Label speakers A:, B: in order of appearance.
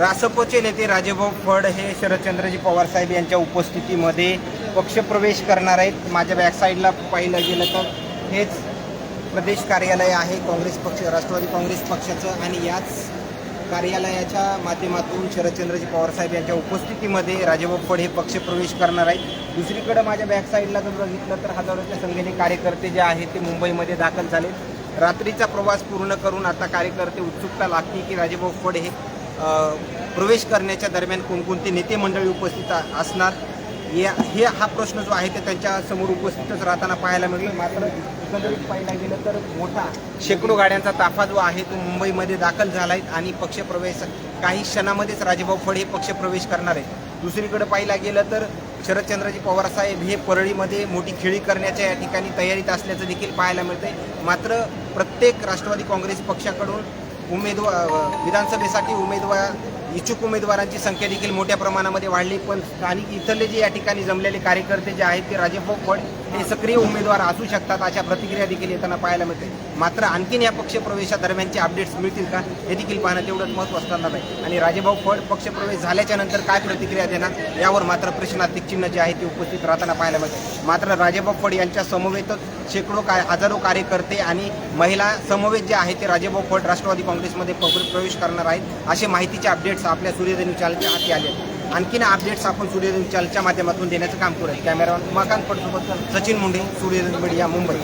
A: रासपचे नेते राजेभाऊ फड हे शरदचंद्रजी पवार साहेब यांच्या उपस्थितीमध्ये पक्षप्रवेश करणार आहेत. माझ्या बॅकसाईडला पाहिलं गेलं तर हेच प्रदेश कार्यालय आहे. काँग्रेस पक्ष राष्ट्रवादी काँग्रेस पक्षाचं आणि याच कार्यालयाच्या माध्यमातून शरदचंद्रजी पवार साहेब यांच्या उपस्थितीमध्ये राजेभाऊ फड हे पक्षप्रवेश करणार आहेत. दुसरीकडे माझ्या बॅकसाईडला जर बघितलं तर हजारोच्या संख्येने कार्यकर्ते जे आहेत ते मुंबईमध्ये दाखल झाले रात्रीचा प्रवास पूर्ण करून आता कार्यकर्ते उत्सुकता लागते की राजेभाऊ फड हे प्रवेश करण्याच्या दरम्यान कोणकोणते नेते मंडळी उपस्थित असणार? या हे हा प्रश्न जो आहे ते त्यांच्यासमोर उपस्थितच राहताना पाहायला मिळेल. मात्र एकंदरीत पाहायला गेलं तर मोठा शेकडो गाड्यांचा ताफा जो आहे तो मुंबईमध्ये दाखल झाला आहे आणि पक्षप्रवेश काही क्षणामध्येच राजेभाऊ फड हे पक्षप्रवेश करणार आहेत. दुसरीकडे पाहायला गेलं तर शरदचंद्रजी पवार साहेब हे परळीमध्ये मोठी खेळी करण्याच्या या ठिकाणी तयारीत असल्याचं देखील पाहायला मिळतंय. मात्र प्रत्येक राष्ट्रवादी काँग्रेस पक्षाकडून उमेदवार विधानसभेसाठी उमेदवार इच्छुक उमेदवारांची संख्या देखील मोठ्या प्रमाणामध्ये वाढली पण स्थानिक इथले जे या ठिकाणी जमलेले कार्यकर्ते जे आहेत ते राजेभाऊ फड हे सक्रिय उमेदवार असू शकतात अशा प्रतिक्रिया देखील येताना पाहायला मिळते. मात्र आणखीन या पक्षप्रवेशादरम्यानचे अपडेट्स मिळतील का हे देखील पाहणं तेवढंच महत्त्व असताना आहे. आणि राजेभाऊ फड पक्षप्रवेश झाल्याच्यानंतर काय प्रतिक्रिया देणार यावर मात्र प्रश्नार्थिक चिन्ह जे आहे ते उपस्थित राहताना पाहायला मिळते. मात्र राजेभाऊ फड यांच्या समवेतच शेकडो काय हजारो कार्यकर्ते आणि महिला समवेत जे आहे ते राजेभाऊ फड राष्ट्रवादी काँग्रेसमध्ये प्रवेश करणार आहेत असे माहितीचे अपडेट्स आपल्या सूर्यधनी चॅनलच्या हाती आले आणखीन अपडेट्स आपण सूर्यधनी चॅनलच्या माध्यमातून देण्याचं काम करू कॅमेरामॅन उमाकांत पटसोबत सचिन मुंडे सूर्यधनी मीडिया मुंबई.